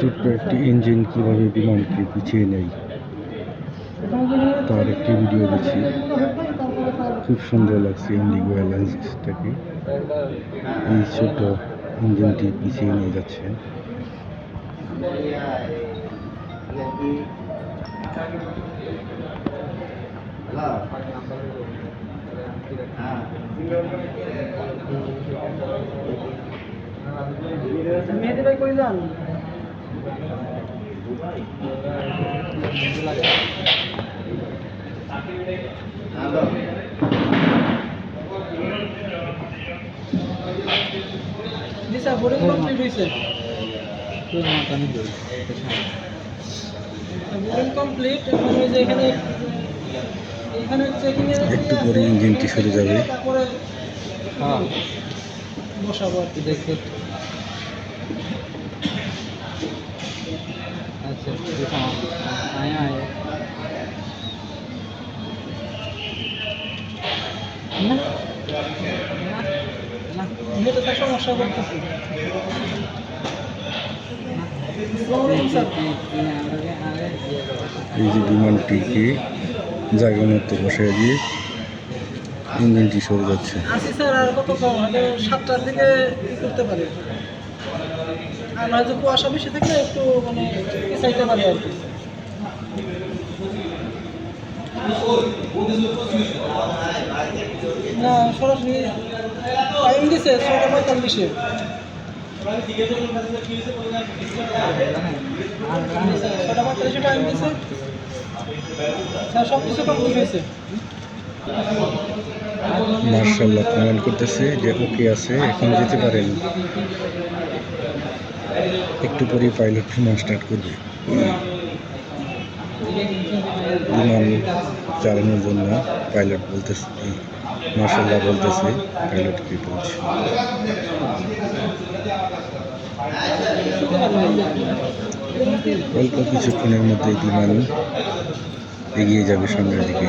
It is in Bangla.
ছোট্ট একটি ইঞ্জিন কীভাবে বিমানকে পিছিয়ে নেয়, তার একটি ভিডিও দেখছি। খুব সুন্দর লাগছে ইন্ডিগো এয়ারলাইন্সটাকে এই ছোট ইঞ্জিনটি পিছিয়ে নিয়ে যাচ্ছে। কই যান? জি স্যার কমপ্লিট হয়েছে? বোর্ডিং কমপ্লিট এখন ওই যে এখানে এখানে চেকিং এর একটু পরে ইঞ্জিনটি সরে যাবে। তারপরে বসাবো আর কি। দেখতে अच्छा ठीक है आए आए না না এটা তো সমস্যা করতেছি স্যার এই যে বিমানটিকে জায়গা মতো বসিয়ে দিয়ে ইঞ্জিনটি সরে যাচ্ছে আসি স্যার আর কত কম হয়তো সাতটার দিকে ই করতে পারি আর হয়তো কুয়াশা বেশি থাকলে একটু মানে চাইতে পারি আর কি। না, সরাসরি টাইম দিছে ছয়টা পঁয়তাল্লিশে। ছয়টা পঁয়তাল্লিশে টাইম দিছে। সব কিছু কমপ্লিট হয়েছে। মার্শাল্লাহ কমেন্ট করতেছে যে ওকে আছে, এখন যেতে পারেন। একটু পরে পাইলট বিমান স্টার্ট করবে। বিমান চালানোর জন্য পাইলট বলতেছে, মার্শাল্লাহ বলতেছে পাইলটকে বলছে। অল্প কিছুক্ষণের মধ্যে বিমান এগিয়ে যাবে সামনের দিকে।